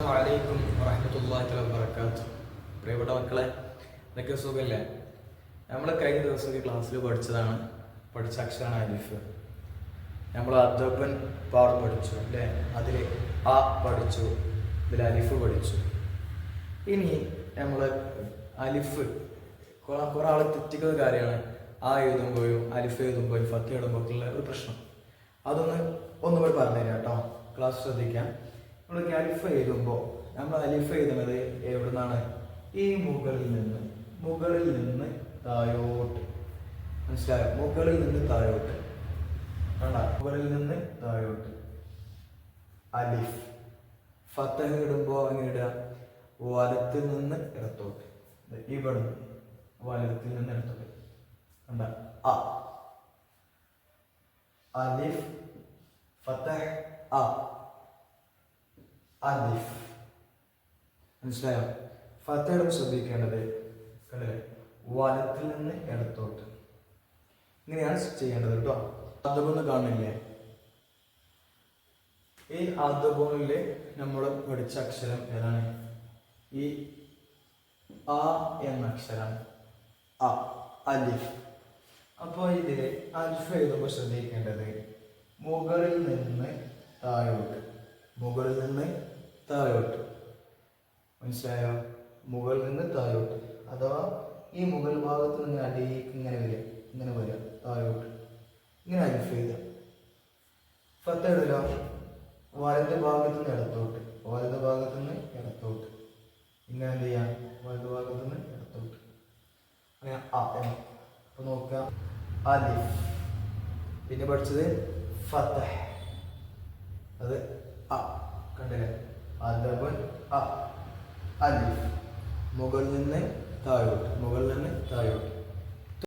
വലൈക്കും വറഹമത്തല്ലാഹി വബർക്കാത്തു പ്രിയപ്പെട്ട മക്കളെ ഇതൊക്കെ സുഖല്ലേ? നമ്മൾ കഴിഞ്ഞ ദിവസമൊക്കെ ക്ലാസ്സിൽ പഠിച്ചതാണ്. പഠിച്ച അക്ഷരമാണ് അലിഫ്. നമ്മൾ അദ്വപ്പൻ പാഠം പഠിച്ചു അല്ലേ? അതിൽ ആ പഠിച്ചു ഇതിൽ അലിഫ് പഠിച്ചു. ഇനി നമ്മൾ അലിഫ് കുറേ കുറെ ആൾ തെറ്റിക്കുന്ന കാര്യമാണ്. ആ എഴുതുമ്പോഴും അലിഫ് എഴുതുമ്പോഴും ഫത്ത് എഴുതുമ്പോൾ ഉള്ള ഒരു പ്രശ്നം. അതൊന്ന് ഒന്നുകൂടി പറഞ്ഞുതരാം കേട്ടോ. ക്ലാസ് ശ്രദ്ധിക്കാം. നമ്മൾ അലിഫ് എഴുതുമ്പോൾ നമ്മൾ അലിഫ് എഴുതുന്നത് എവിടെ നിന്നാണ് ഈ മുകളിൽ നിന്ന്. മുകളിൽ നിന്ന് താഴോട്ട്. മനസ്സിലായോ? മുകളിൽ നിന്ന് താഴോട്ട്. കണ്ട? മുകളിൽ നിന്ന് താഴോട്ട്. അലിഫ്. ഫത്തഹ് ഇടുമ്പോൾ അങ്ങനെ ഇടുക? വലത്തിൽ നിന്ന് ഇടത്തോട്ട്. ഇവിടെ വലത്തിൽ നിന്ന് ഇടത്തോട്ട്. കണ്ട? അ. അലിഫ്. ഫത്തഹ്. അ. അലിഫ്. മനസ്സിലായോ? ഫത്തഹ് ഇടുമ്പോൾ ശ്രദ്ധിക്കേണ്ടത് കണ്ടില്ലേ വലത്തിൽ നിന്ന് ഇടത്തോട്ട്. ഇങ്ങനെയാണ് ചെയ്യേണ്ടത് കേട്ടോ. അതുപോലെ കാണില്ലേ ഈ അതുപോലെ നമ്മൾ പഠിച്ച അക്ഷരം ഏതാണ്? ഈ ആ എന്ന അക്ഷരം. അ അലിഫ്. അപ്പോൾ ഇതിലെ അലിഫ് എഴുതുമ്പോൾ ശ്രദ്ധിക്കേണ്ടത് മുകളിൽ നിന്ന് താഴോട്ട്. മുകളിൽ നിന്ന് താഴോട്ട്. മനസ്സിലായോ? മുകളിൽ നിന്ന് താഴോട്ട്. അഥവാ ഈ മുകൾ ഭാഗത്ത് നിന്ന് അടിയിലേക്ക് ഇങ്ങനെ വരിക. ഇങ്ങനെ വരിക. താഴോട്ട്. ഇങ്ങനെ അൽഫ് എഴുതുക ഫത്ത് എഴുതലോ വലത് ഭാഗത്ത് നിന്ന് ഇടത്തോട്ട്. വലത് ഭാഗത്ത് നിന്ന് ഇടത്തോട്ട്. ഇങ്ങനെ എന്ത് ചെയ്യാം? വലത് ഭാഗത്ത് നിന്ന് ഇടത്തോട്ട്. അങ്ങനെ ആ എന്ന് അപ്പൊ നോക്കുക പിന്നെ പഠിച്ചത് ഫത്തഹ്. അത് അ കണ്ടില്ലേ? അദബൻ അ അലിഫ്. മുകളിൽ നിന്ന് താഴോട്ട് മുകളിൽ നിന്ന് താഴോട്ട്.